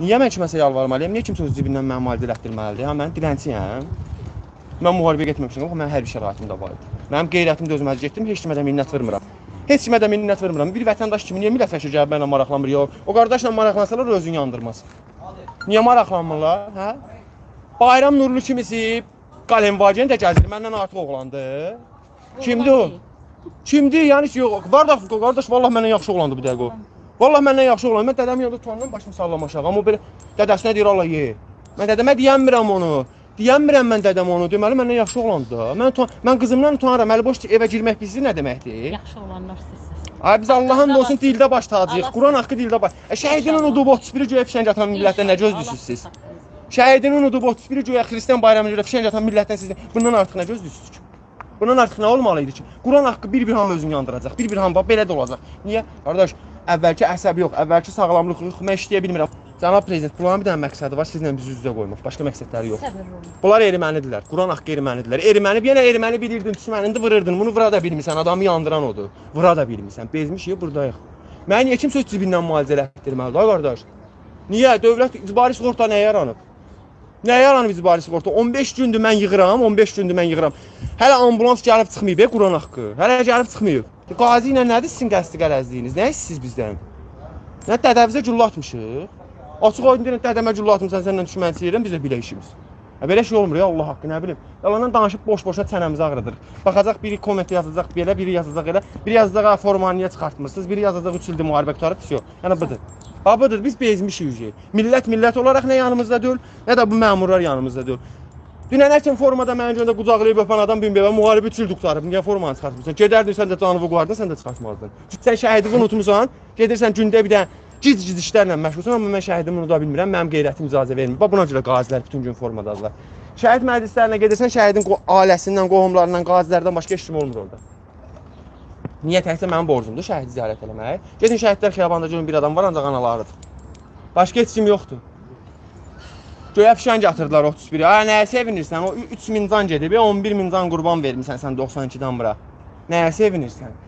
Niyə mən kiməsə yalvarmalıyam? Niyə kimsə öz cibindən mənim ailə elətdirməlidir? Ha mən dilənçiyəm. Mən müharibəyə getməmişəm, amma mənim hər bir şəraitim də var idi. Mənim qeyrətim də özümə getdim, heç kimə də minnət vermirəm. Heç kimə də minnət vermirəm. Bir vətəndaş kimi niyə millət vəkili gəlib mənimlə maraqlanmır? Yox. O qardaşla maraqlansalar özünü yandırmaz. Niyə maraqlanmırlar? Hə? Bayram Nurlu kimisi Qalemvagen də gəzir. Məndən artıq oğlandı. Kimdir o? Kimdir? Yəni yox. Var da qardaş, vallahi məndən yaxşı oğlandı bir dəqiqə o. Vallahi məndən yaxşı oğlandı. Mən dədəmin yanında tutandan başımı sallama aşağı. Amma belə dədəsinə deyir Allah ye. Mən dədəmə deyəmirəm onu. Deyəmirəm mən dədəm onu. Deməli məndən yaxşı oğlandı da. Mən utan mən qızımdan utanıram. Əli boş evə girmək bizdə nə deməkdir? Yaxşı olanlar sizsiniz. Ay biz Allahın Allah- olsun dildə baş tacıyıq. Quran haqqı dildə baş. E şəhidin unudub 31 göyə fişəng atan millətdən nə gözlüsüz siz? Şəhidin unudub 31 göyə xristian bayramına görə fişəng atan millətdən siz bundan artıq nə gözlüsüz ki? Bundan artıq nə olmalı idi ki? Quran haqqı bir-bir hamı özünü yandıracaq. Bir-bir hamı bax belə də olacaq. Niyə? Qardaş, əvvəlki əsəbi yox, əvvəlki sağlamlıq yox, mən işləyə bilmirəm. Cənab prezident, bunların bir dənə məqsədi var, sizlə bizi üz-üzə qoymaq. Başqa məqsədləri yox. Bunlar ermənidirlər. Quran haqqı ermənidirlər. Erməni yenə erməni bilirdin, düşmənində vururdun. Bunu vura da bilmirsən, adamı yandıran odur. Vura da bilmirsən. Bezmişik burdayıq. Mən niyə kimsə öz cibindən müalicə elətdirməlidir, ay qardaş? Niyə? Dövlət icbari sığorta nəyə yaranıb? Nəyə yaranıb icbari sığorta? 15 gündür mən yığıram, 15 gündür mən yığıram. Hələ ambulans gəlib çıxmayıb, e, Quran haqqı. Hələ gəlib çıxmayıb. Qazi ilə nədir sizin qəsdi qərəzliyiniz? Nə istəyirsiniz bizdən? Nə dədəvizə güllə atmışıq? Açıq aydın deyirəm, dədəmə güllə atmısan, səndən düşmənçi yerim, bizə belə işimiz. Ha belə şey olmur ya Allah haqqı, nə bilim. Yalandan danışıb boş-boşuna çənəmizi ağrıdır. Baxacaq biri komment yazacaq belə, biri yazacaq elə, biri yazacaq "Ha, formanı niyə çıxartmırsınız, biri yazacaq 3 ildir müharibə qutarıb, yox. Yəni budur. Ha budur, biz bezmişik. Millət millət olaraq nə yanımızda deyil, nə də bu məmurlar yanımızda deyil. Dünən həkim formada məni göndə qucaqlayıb öpən adam belə müharibə 3 il qutarıb. Niyə formanı çıxartmırsan? Gedərdin sən də canını qoyardın, sən də çıxartmazdın. Sən şəhidini unutmusan, gedirsən gündə bir də gic-gic işlərlə məşğulsan, amma mən şəhidimi unuda bilmirəm. Mənim qeyrətim icazə vermir. Bax buna görə qazilər bütün gün formadadılar. Şəhid məclislərinə gedirsən, şəhidin ailəsindən, qohumlarından, qazilərdən başqa heç kim olmur orada. Niyə təkcə mənim borcumdur şəhidi ziyarət eləmək? Gedin şəhidlər xiyabanda görün bir adam var, ancaq analarıdır. Başqa heç kim yoxdur. Göyə fişən gətirdilər 31. Ay nəyə sevinirsən? O 3000 can gedib, 11 min can qurban vermisən sən 92-dən bura. Nəyə sevinirsən?